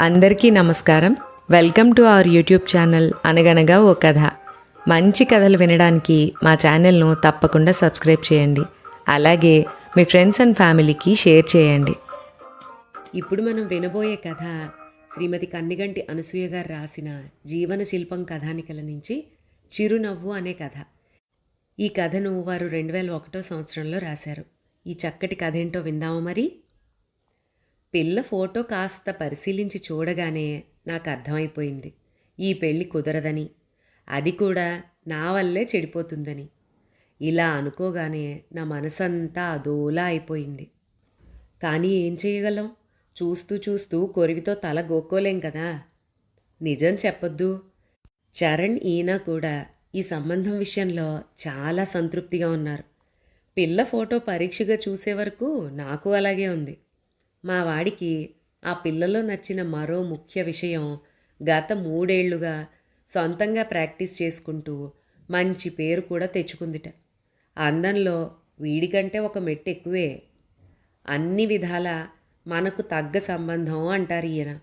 అందరికీ నమస్కారం. Welcome to our YouTube channel Anaganaga O Katha. మంచి కథలు వినడానికి మా ఛానల్ను తప్పకుండా సబ్స్క్రైబ్ చేయండి. అలాగే మీ ఫ్రెండ్స్ అండ్ ఫ్యామిలీకి షేర్ చేయండి. ఇప్పుడు మనం వినబోయే కథ శ్రీమతి కన్నిగంటి అనసూయ గారు రాసిన జీవన శిల్పం కథానికల నుంచి చిరునవ్వు అనే కథ. ఈ కథను వారు రెండు వేల ఒకటో సంవత్సరంలో రాశారు. ఈ చక్కటి కథ ఏంటో విందామా మరి? పిల్ల ఫోటో కాస్త పరిశీలించి చూడగానే నాకు అర్థమైపోయింది. ఈ పెళ్ళి కుదరదని. అది కూడా నా వల్లే చెడిపోతుందని. ఇలా అనుకోగానే నా మనసంతా అదోలా అయిపోయింది. కానీ ఏం చేయగలం? చూస్తూ చూస్తూ కొరివితో తల గోక్కోలేం కదా? నిజం చెప్పొద్దు. చరణ్ ఈయన కూడా ఈ సంబంధం విషయంలో చాలా సంతృప్తిగా ఉన్నారు. పిల్ల ఫోటో పరీక్షగా చూసే వరకు నాకు అలాగే ఉంది. మా వాడికి ఆ పిల్లలో నచ్చిన మరో ముఖ్య విషయం గత మూడేళ్ళుగా సొంతంగా ప్రాక్టీస్ చేసుకుంటూ మంచి పేరు కూడా తెచ్చుకుందిట. అందంలో వీడికంటే ఒక మెట్టు ఎక్కువే. అన్ని విధాల మనకు తగ్గ సంబంధం అంటారు ఈయన.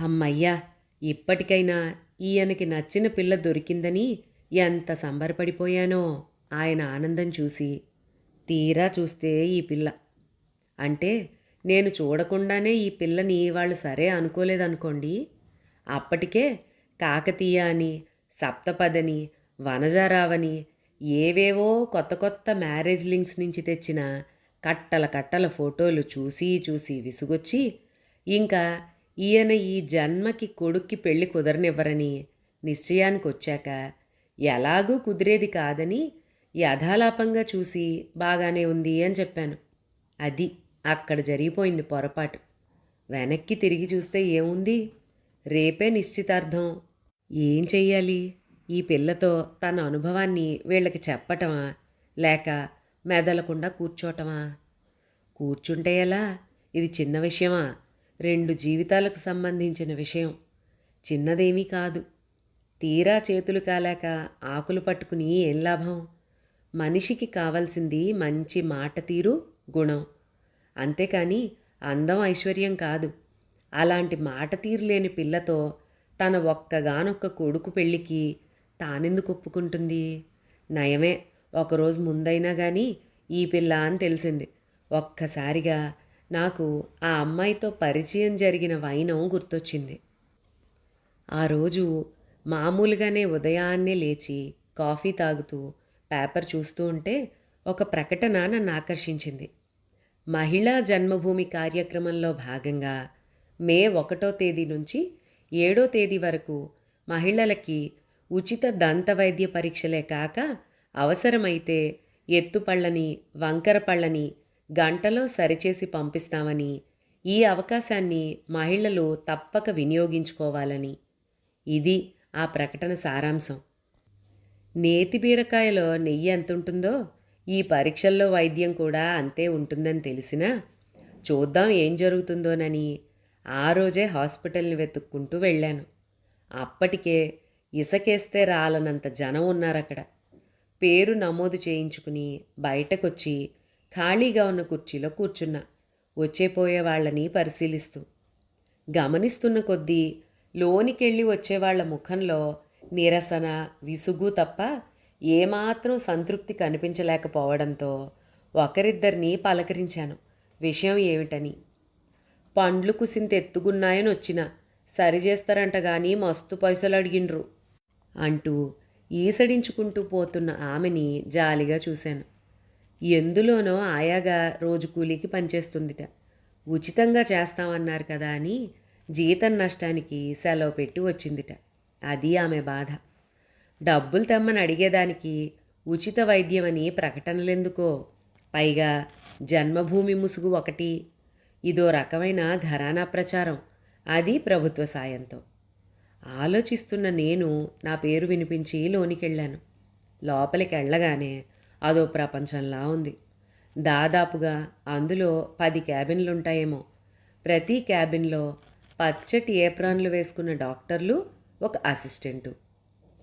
అమ్మయ్యా ఇప్పటికైనా ఈయనకి నచ్చిన పిల్ల దొరికిందని ఎంత సంబరపడిపోయానో ఆయన ఆనందం చూసి తీరా చూస్తే ఈ పిల్ల. అంటే నేను చూడకుండానే ఈ పిల్లని వాళ్ళు సరే అనుకోలేదనుకోండి. అప్పటికే కాకతీయ అని సప్తపదని వనజారావని ఏవేవో కొత్త కొత్త మ్యారేజ్ లింక్స్ నుంచి తెచ్చిన కట్టల కట్టల ఫోటోలు చూసి చూసి విసుగొచ్చి ఇంకా ఈయన ఈ జన్మకి కొడుక్కి పెళ్ళి కుదరనివ్వరని నిశ్చయానికి వచ్చాక ఎలాగూ కుదిరేది కాదని యథాలాపంగా చూసి బాగానే ఉంది అని చెప్పాను. అది అక్కడ జరిగిపోయింది పొరపాటు. వెనక్కి తిరిగి చూస్తే ఏముంది? రేపే నిశ్చితార్థం. ఏం చెయ్యాలి? ఈ పిల్లతో తన అనుభవాన్ని వీళ్ళకి చెప్పటమా? లేక మెదలకుండా కూర్చోటమా? కూర్చుంటే ఎలా? ఇది చిన్న విషయమా? రెండు జీవితాలకు సంబంధించిన విషయం. చిన్నదేమీ కాదు. తీరా చేతులు కాలాక ఆకులు పట్టుకుని ఏం లాభం? మనిషికి కావాల్సింది మంచి మాట తీరు గుణం. అంతేకాని అందం ఐశ్వర్యం కాదు. అలాంటి మాట తీరులేని పిల్లతో తన ఒక్కగానొక్క కొడుకు పెళ్ళికి తానెందుకు ఒప్పుకుంటుంది? నయమే ఒకరోజు ముందైనా కానీ ఈ పిల్ల అని తెలిసింది. ఒక్కసారిగా నాకు ఆ అమ్మాయితో పరిచయం జరిగిన వైనం గుర్తొచ్చింది. ఆ రోజు మామూలుగానే ఉదయాన్నే లేచి కాఫీ తాగుతూ పేపర్ చూస్తూ ఉంటే ఒక ప్రకటన నన్ను ఆకర్షించింది. మహిళా జన్మభూమి కార్యక్రమంలో భాగంగా మే ఒకటో తేదీ నుంచి ఏడో తేదీ వరకు మహిళలకి ఉచిత దంతవైద్య పరీక్షలే కాక అవసరమైతే ఎత్తుపళ్ళని వంకర పళ్ళని గంటలో సరిచేసి పంపిస్తామని ఈ అవకాశాన్ని మహిళలు తప్పక వినియోగించుకోవాలని. ఇది ఆ ప్రకటన సారాంశం. నేతి బీరకాయలో నెయ్యి ఎంత ఉంటుందో ఈ పరీక్షల్లో వైద్యం కూడా అంతే ఉంటుందని తెలిసినా చూద్దాం ఏం జరుగుతుందోనని ఆ రోజే హాస్పిటల్ని వెతుక్కుంటూ వెళ్ళాను. అప్పటికే ఇసకేస్తే రాలనంత జనం ఉన్నారక్కడ. పేరు నమోదు చేయించుకుని బయటకొచ్చి ఖాళీగా ఉన్న కుర్చీలో కూర్చున్నా వచ్చేపోయే వాళ్ళని పరిశీలిస్తూ. గమనిస్తున్న కొద్దీ లోనికెళ్ళి వచ్చేవాళ్ళ ముఖంలో నిరసన విసుగు తప్ప ఏమాత్రం సంతృప్తి కనిపించలేకపోవడంతో ఒకరిద్దరిని పలకరించాను. విషయం ఏమిటని? పండ్లు కుసింత ఎత్తుగున్నాయని వచ్చిన సరిచేస్తారంట కానీ మస్తు పైసలు అడిగిండ్రు అంటూ ఈసడించుకుంటూ పోతున్న ఆమెని జాలిగా చూశాను. ఎందులోనో ఆయాగా రోజు కూలీకి పనిచేస్తుందిట. ఉచితంగా చేస్తామన్నారు కదా అని జీతం నష్టానికి సెలవు పెట్టి వచ్చిందిట. అది ఆమె బాధ. డబ్బులు తెమ్మని అడిగేదానికి ఉచిత వైద్యమని ప్రకటనలెందుకో? పైగా జన్మభూమి ముసుగు ఒకటి. ఇదో రకమైన ఘరానా ప్రచారం. అది ప్రభుత్వ సాయంతో. ఆలోచిస్తున్న నేను నా పేరు వినిపించి లోనికెళ్ళాను. లోపలికి వెళ్ళగానే అదో ప్రపంచంలా ఉంది. దాదాపుగా అందులో పది క్యాబిన్లు ఉంటాయేమో ప్రతి క్యాబిన్లో పచ్చటి ఏప్రాన్లు వేసుకున్న డాక్టర్లు ఒక అసిస్టెంటు.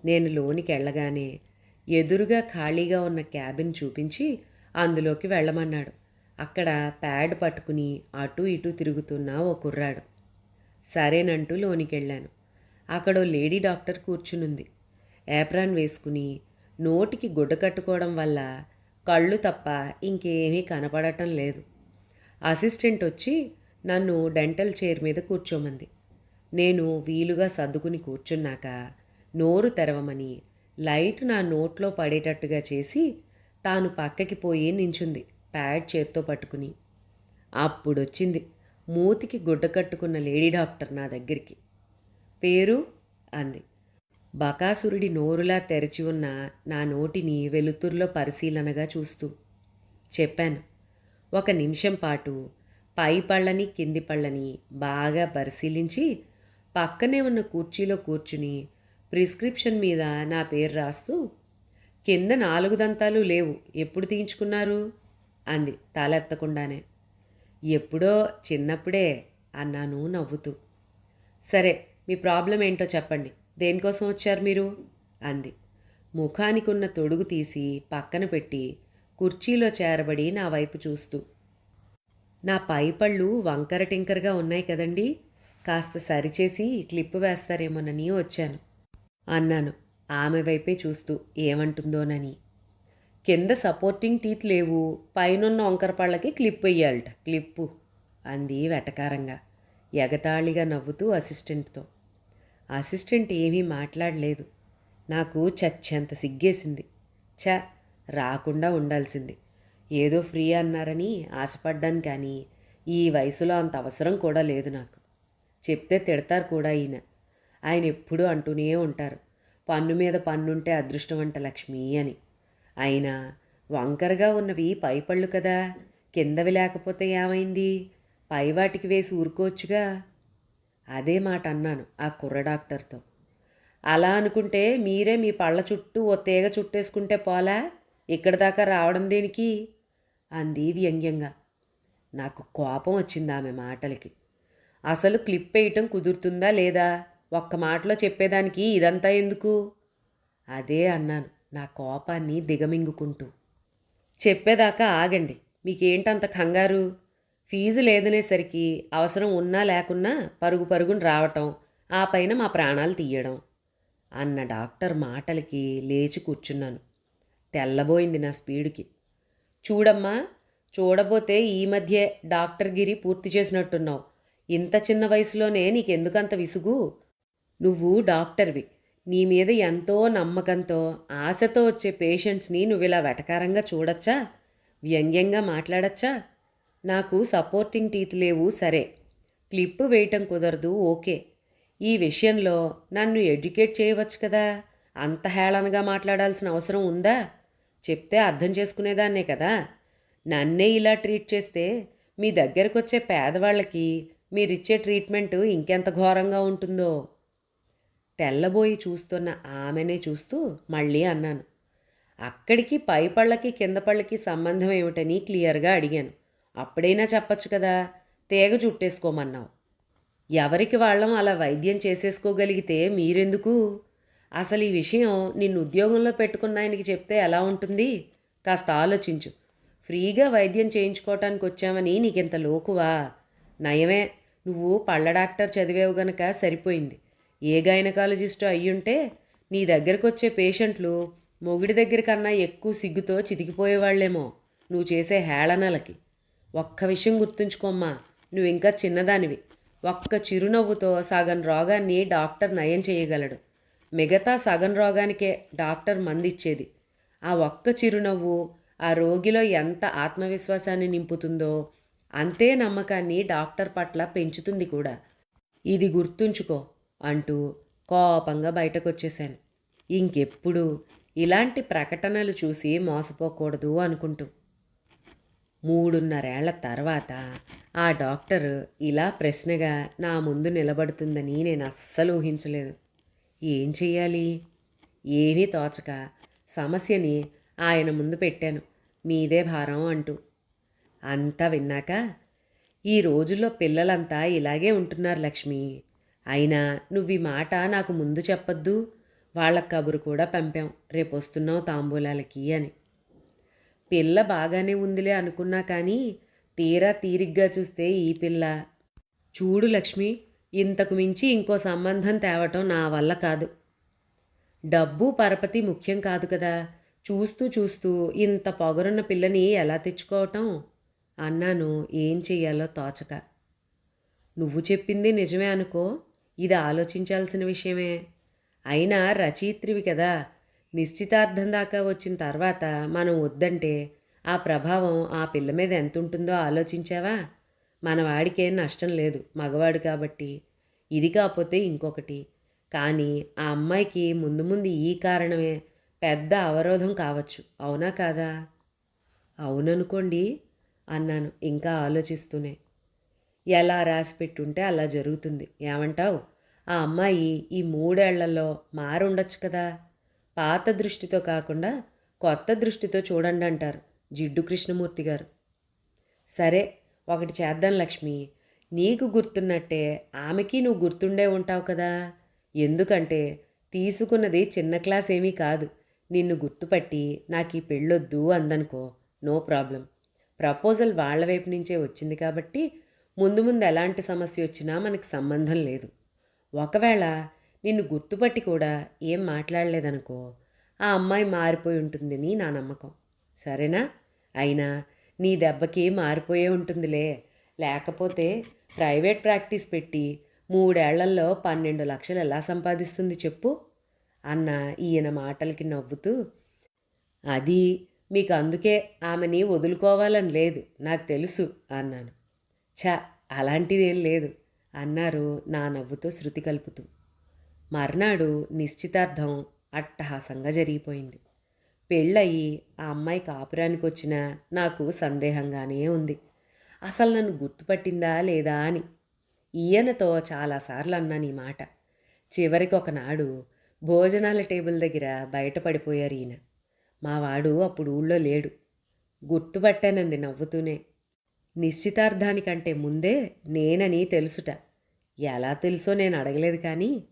నేను లోనికి వెళ్ళగానే ఎదురుగా ఖాళీగా ఉన్న క్యాబిన్ చూపించి అందులోకి వెళ్ళమన్నాడు. అక్కడ ప్యాడ్ పట్టుకుని అటు ఇటు తిరుగుతున్న ఓ కుర్రాడు. సరేనంటూ లోనికి వెళ్ళాను. అక్కడో లేడీ డాక్టర్ కూర్చునుంది. ఏప్రాన్ వేసుకుని నోటికి గుడ్డ కట్టుకోవడం వల్ల కళ్ళు తప్ప ఇంకేమీ కనపడటం లేదు. అసిస్టెంట్ వచ్చి నన్ను డెంటల్ చైర్ మీద కూర్చోమంది. నేను వీలుగా సర్దుకుని కూర్చున్నాక నోరు తెరవమని లైట్ నా నోట్లో పడేటట్టుగా చేసి తాను పక్కకి పోయి నించుంది ప్యాడ్ చేత్తో పట్టుకుని. అప్పుడొచ్చింది మూతికి గుడ్డ కట్టుకున్న లేడీ డాక్టర్ నా దగ్గరికి. పేరు? అంది. బకాసురుడి నోరులా తెరచి ఉన్న నా నోటిని వెలుతుర్లో పరిశీలనగా చూస్తూ చెప్పాను. ఒక నిమిషం పాటు పై పళ్ళని కింది పళ్ళని బాగా పరిశీలించి పక్కనే ఉన్న కుర్చీలో కూర్చుని ప్రిస్క్రిప్షన్ మీద నా పేరు రాస్తూ కింద నాలుగు దంతాలు లేవు ఎప్పుడు తీయించుకున్నారు? అంది తలెత్తకుండానే. ఎప్పుడో చిన్నప్పుడే అన్నాను నవ్వుతూ. సరే మీ ప్రాబ్లం ఏంటో చెప్పండి. దేనికోసం వచ్చారు మీరు? అంది. ముఖానికి ఉన్న తొడుగు తీసి పక్కన పెట్టి కుర్చీలో చేరబడి నా వైపు చూస్తూ. నా పై పళ్ళు వంకర టింకరగా ఉన్నాయి కదండి. కాస్త సరిచేసి క్లిప్ వేస్తారేమోనని వచ్చాను. అన్నాను. ఆమె వైపే చూస్తూ ఏమంటుందోనని. కింద సపోర్టింగ్ టీత్ లేవు. పైనున్న వంకర పళ్ళకి క్లిప్ వెయ్యాలట క్లిప్పు అంది వెటకారంగా. ఎగతాళిగా నవ్వుతూ అసిస్టెంట్తో. అసిస్టెంట్ ఏమీ మాట్లాడలేదు. నాకు చచ్చేంత సిగ్గేసింది. ఛ రాకుండా ఉండాల్సింది. ఏదో ఫ్రీ అన్నారని ఆశపడ్డాను కానీ ఈ వయసులో అంత అవసరం కూడా లేదు నాకు. చెప్తే తిడతారు కూడా ఈయన. ఆయన ఎప్పుడూ అంటూనే ఉంటారు పన్ను మీద పన్నుంటే అదృష్టవంట లక్ష్మి అని. అయినా వంకరగా ఉన్నవి పైపళ్ళు కదా కిందవి లేకపోతే ఏమైంది? పైవాటికి వేసి ఊరుకోవచ్చుగా? అదే మాట అన్నాను ఆ కుర్ర డాక్టర్తో. అలా అనుకుంటే మీరే మీ పళ్ళ చుట్టూ ఓ తీగ చుట్టేసుకుంటే పోలా? ఇక్కడ దాకా రావడం దేనికి? అంది వ్యంగ్యంగా. నాకు కోపం వచ్చింది ఆమె మాటలకి. అసలు క్లిప్ వేయటం కుదురుతుందా లేదా? ఒక్క మాటలో చెప్పేదానికి ఇదంతా ఎందుకు? అదే అన్నాను నా కోపాన్ని దిగమింగుకుంటూ. చెప్పేదాకా ఆగండి మీకేంటంత కంగారు? ఫీజు లేదనేసరికి అవసరం ఉన్నా లేకున్నా పరుగు పరుగును రావటం ఆ పైన మా ప్రాణాలు తీయడం అన్న డాక్టర్ మాటలకి లేచి కూర్చున్నాను. తెల్లబోయింది నా స్పీడుకి. చూడమ్మా చూడబోతే ఈ మధ్యే డాక్టర్ గిరి పూర్తి చేసినట్టున్నావు. ఇంత చిన్న వయసులోనే నీకెందుకంత విసుగు? నువ్వు డాక్టర్వి. నీ మీద ఎంతో నమ్మకంతో ఆశతో వచ్చే పేషెంట్స్ని నువ్వు ఇలా వెటకారంగా చూడొచ్చా? వ్యంగ్యంగా మాట్లాడచ్చా? నాకు సపోర్టింగ్ టీత్ లేవు సరే. క్లిప్ వేయటం కుదరదు ఓకే. ఈ విషయంలో నన్ను ఎడ్యుకేట్ చేయవచ్చు కదా? అంత హేళనగా మాట్లాడాల్సిన అవసరం ఉందా? చెప్తే అర్థం చేసుకునేదాన్నే కదా? నన్నే ఇలా ట్రీట్ చేస్తే మీ దగ్గరకు వచ్చే పేదవాళ్ళకి మీరిచ్చే ట్రీట్మెంట్ ఇంకెంత ఘోరంగా ఉంటుందో? తెల్లబోయి చూస్తున్న ఆమెనే చూస్తూ మళ్ళీ అన్నాను. అక్కడికి పై పళ్ళకి కింద పళ్ళకి సంబంధం ఏమిటని క్లియర్గా అడిగాను. అప్పుడైనా చెప్పచ్చు కదా? తేగ చుట్టేసుకోమన్నావు ఎవరికి వాళ్ళం అలా వైద్యం చేసేసుకోగలిగితే మీరెందుకు? అసలు ఈ విషయం నిన్ను ఉద్యోగంలో పెట్టుకున్న ఆయనకి చెప్తే ఎలా ఉంటుంది? కాస్త ఆలోచించు. ఫ్రీగా వైద్యం చేయించుకోవటానికి వచ్చామని నీకింత లోకువా? నయమే నువ్వు పళ్ళ డాక్టర్ చదివేవు గనక సరిపోయింది. ఏ గైనకాలజిస్టు అయ్యుంటే నీ దగ్గరకు వచ్చే పేషెంట్లు మొగుడి దగ్గర కన్నా ఎక్కువ సిగ్గుతో చితికిపోయేవాళ్ళేమో నువ్వు చేసే హేళనలకి. ఒక్క విషయం గుర్తుంచుకోమ్మా నువ్వు ఇంకా చిన్నదానివి. ఒక్క చిరునవ్వుతో సగం రోగాన్ని డాక్టర్ నయం చేయగలడు. మిగతా సగం రోగానికే డాక్టర్ మందిచ్చేది. ఆ ఒక్క చిరునవ్వు ఆ రోగిలో ఎంత ఆత్మవిశ్వాసాన్ని నింపుతుందో అంతే నమ్మకాన్ని డాక్టర్ పట్ల పెంచుతుంది కూడా. ఇది గుర్తుంచుకో. అంటూ కోపంగా బయటకొచ్చేశాను. ఇంకెప్పుడు ఇలాంటి ప్రకటనలు చూసి మోసపోకూడదు అనుకుంటూ. మూడున్నరేళ్ళ తర్వాత ఆ డాక్టర్ ఇలా ప్రశ్నగా నా ముందు నిలబడుతుందని నేను అస్సలు ఊహించలేదు. ఏం చెయ్యాలి? ఏమీ తోచక సమస్యని ఆయన ముందు పెట్టాను. మీదే భారం అంటూ. అంతా విన్నాక ఈ రోజుల్లో పిల్లలంతా ఇలాగే ఉంటున్నారు లక్ష్మి. అయినా నువ్వు ఈ మాట నాకు ముందు చెప్పొద్దు. వాళ్ళ కబురు కూడా పంపాం. రేపు వస్తున్నావు తాంబూలాలకి అని. పిల్ల బాగానే ఉందిలే అనుకున్నా కానీ తీరా తీరిగ్గా చూస్తే ఈ పిల్ల. చూడు లక్ష్మి ఇంతకు మించి ఇంకో సంబంధం తేవటం నా వల్ల కాదు. డబ్బు పరపతి ముఖ్యం కాదు కదా. చూస్తూ చూస్తూ ఇంత పొగరున్న పిల్లని ఎలా తెచ్చుకోవటం? అన్నాను ఏం చెయ్యాలో తోచక. నువ్వు చెప్పింది నిజమే అనుకో. ఇది ఆలోచించాల్సిన విషయమే. అయినా రచయిత్రివి కదా నిశ్చితార్థం దాకా వచ్చిన తర్వాత మనం వద్దంటే ఆ ప్రభావం ఆ పిల్ల మీద ఎంత ఉంటుందో ఆలోచించావా? మనవాడికేం నష్టం లేదు మగవాడు కాబట్టి. ఇది కాకపోతే ఇంకొకటి. కానీ ఆ అమ్మాయికి ముందు ముందు ఈ కారణమే పెద్ద అవరోధం కావచ్చు. అవునా కాదా? అవుననుకోండి అన్నాను ఇంకా ఆలోచిస్తూనే. ఎలా రాసి పెట్టుంటే అలా జరుగుతుంది. ఏమంటావు? ఆ అమ్మాయి ఈ మూడేళ్ళలో మారుండొచ్చు కదా. పాత దృష్టితో కాకుండా కొత్త దృష్టితో చూడండి అంటారు జిడ్డు కృష్ణమూర్తి గారు. సరే ఒకటి చేద్దాం లక్ష్మి. నీకు గుర్తున్నట్టే ఆమెకి నువ్వు గుర్తుండే ఉంటావు కదా. ఎందుకంటే తీసుకున్నది చిన్న క్లాస్ ఏమీ కాదు. నిన్ను గుర్తుపట్టి నాకు ఈ పెళ్ళొద్దు అందనుకో. No problem. ప్రపోజల్ వాళ్ళ వైపు నుంచే వచ్చింది కాబట్టి ముందు ముందు ఎలాంటి సమస్య వచ్చినా మనకి సంబంధం లేదు. ఒకవేళ నిన్ను గుర్తుపట్టి కూడా ఏం మాట్లాడలేదనుకో ఆ అమ్మాయి మారిపోయి ఉంటుందని నా నమ్మకం. సరేనా? అయినా నీ దెబ్బకి మారిపోయే ఉంటుందిలే. లేకపోతే ప్రైవేట్ ప్రాక్టీస్ పెట్టి మూడేళ్ళల్లో పన్నెండు లక్షలు ఎలా సంపాదిస్తుంది చెప్పు? అన్న ఈయన మాటలకి నవ్వుతూ అది మీకు అందుకే ఆమెని వదులుకోవాలని లేదు నాకు తెలుసు అన్నాను. ఛ అలాంటిదేం లేదు అన్నారు నా నవ్వుతో శృతి కలుపుతూ. మర్నాడు నిశ్చితార్థం అట్టహాసంగా జరిగిపోయింది. పెళ్ళయి ఆ అమ్మాయి కాపురానికి వచ్చినా నాకు సందేహంగానే ఉంది. అసలు నన్ను గుర్తుపట్టిందా లేదా అని. ఈయనతో చాలాసార్లు అన్నాను ఈ మాట. చివరికి ఒకనాడు భోజనాల టేబుల్ దగ్గర బయటపడిపోయారు ఈయన. మావాడు అప్పుడు ఊళ్ళో లేడు. గుర్తుపట్టానంది నవ్వుతూనే. నిశ్చితార్థానికంటే ముందే నేనని తెలుసుట. ఎలా తెలుసో నేను అడగలేదు కానీ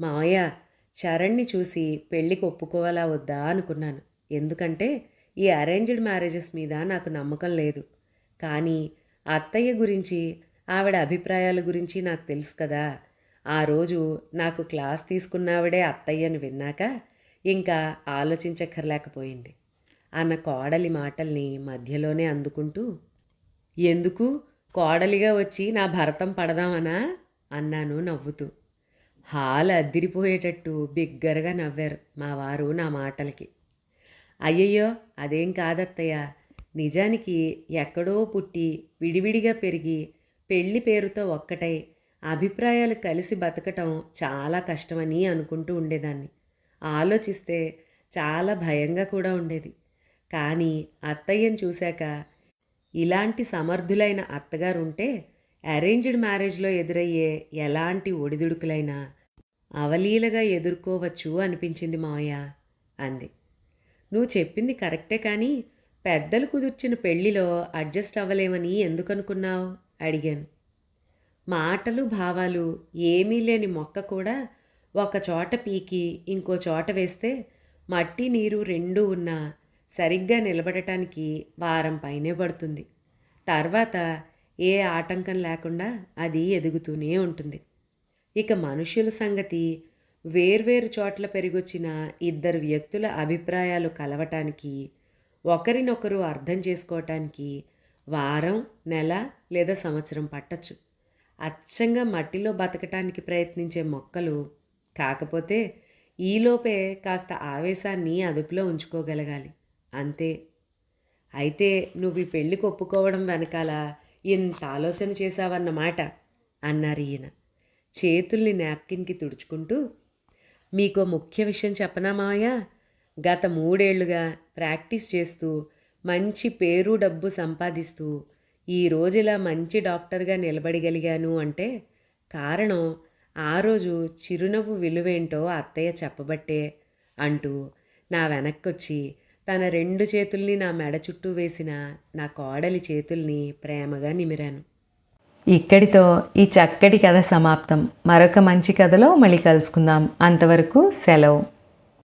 మావయ్య చరణ్ని చూసి పెళ్ళికి ఒప్పుకోవాలా వద్దా అనుకున్నాను. ఎందుకంటే ఈ అరేంజ్డ్ మ్యారేజెస్ మీద నాకు నమ్మకం లేదు. కానీ అత్తయ్య గురించి ఆవిడ అభిప్రాయాల గురించి నాకు తెలుసు కదా. ఆ రోజు నాకు క్లాస్ తీసుకున్నావిడే అత్తయ్యని విన్నాక ఇంకా ఆలోచించక్కర్లేకపోయింది. అన్న కోడలి మాటల్ని మధ్యలోనే అందుకుంటూ ఎందుకు కోడలిగా వచ్చి నా భరతం పడదామనా? అన్నాను నవ్వుతూ. హాల్ అద్దిరిపోయేటట్టు బిగ్గరగా నవ్వారు మా వారు నా మాటలకి. అయ్యయ్యో అదేం కాదత్తయ్య. నిజానికి ఎక్కడో పుట్టి విడివిడిగా పెరిగి పెళ్ళి పేరుతో ఒక్కటై అభిప్రాయాలు కలిసి బతకటం చాలా కష్టమని అనుకుంటూ ఉండేదాన్ని. ఆలోచిస్తే చాలా భయంగా కూడా ఉండేది. కానీ అత్తయ్యను చూశాక ఇలాంటి సమర్థులైన అత్తగారు ఉంటే అరేంజ్డ్ మ్యారేజ్లో ఎదురయ్యే ఎలాంటి ఒడిదుడుకులైనా అవలీలగా ఎదుర్కోవచ్చు అనిపించింది మావయ్య అంది. నువ్వు చెప్పింది కరెక్టే కానీ పెద్దలు కుదుర్చిన పెళ్ళిలో అడ్జస్ట్ అవ్వలేమని ఎందుకనుకున్నావు? అడిగాను. మాటలు భావాలు ఏమీ లేని మొక్క కూడా ఒక చోట పీకి ఇంకో చోట వేస్తే మట్టి నీరు రెండూ ఉన్నా సరిగ్గా నిలబడటానికి వారం పైనే పడుతుంది. తర్వాత ఏ ఆటంకం లేకుండా అది ఎదుగుతూనే ఉంటుంది. ఇక మనుషుల సంగతి వేర్వేరు చోట్ల పెరిగొచ్చిన ఇద్దరు వ్యక్తుల అభిప్రాయాలు కలవటానికి ఒకరినొకరు అర్థం చేసుకోవటానికి వారం నెల లేదా సంవత్సరం పట్టచ్చు. అచ్చంగా మట్టిలో బతకటానికి ప్రయత్నించే మొక్కలు కాకపోతే ఈలోపే కాస్త ఆవేశాన్ని అదుపులో ఉంచుకోగలగాలి. అంతే. అయితే నువ్వు ఈ పెళ్ళికి ఒప్పుకోవడం వెనకాల ఇంత ఆలోచన చేశావన్నమాట అన్నారు ఈయన. చేతుల్ని నాప్కిన్కి తుడుచుకుంటూ మీకో ముఖ్య విషయం చెప్పనా మావయ్య? గత మూడేళ్ళుగా ప్రాక్టీస్ చేస్తూ మంచి పేరు డబ్బు సంపాదిస్తూ ఈ రోజులా మంచి డాక్టర్గా నిలబడగలిగాను అంటే కారణం ఆ రోజు చిరునవ్వు విలువేంటో అత్తయ్య చెప్పబట్టే అంటూ నా వెనక్కొచ్చి తన రెండు చేతుల్ని నా మెడ చుట్టూ వేసిన నా కోడలి చేతుల్ని ప్రేమగా నిమిరాను. ఇక్కడితో ఈ చక్కటి కథ సమాప్తం. మరొక మంచి కథలో మళ్ళీ కలుసుకుందాం. అంతవరకు సెలవు.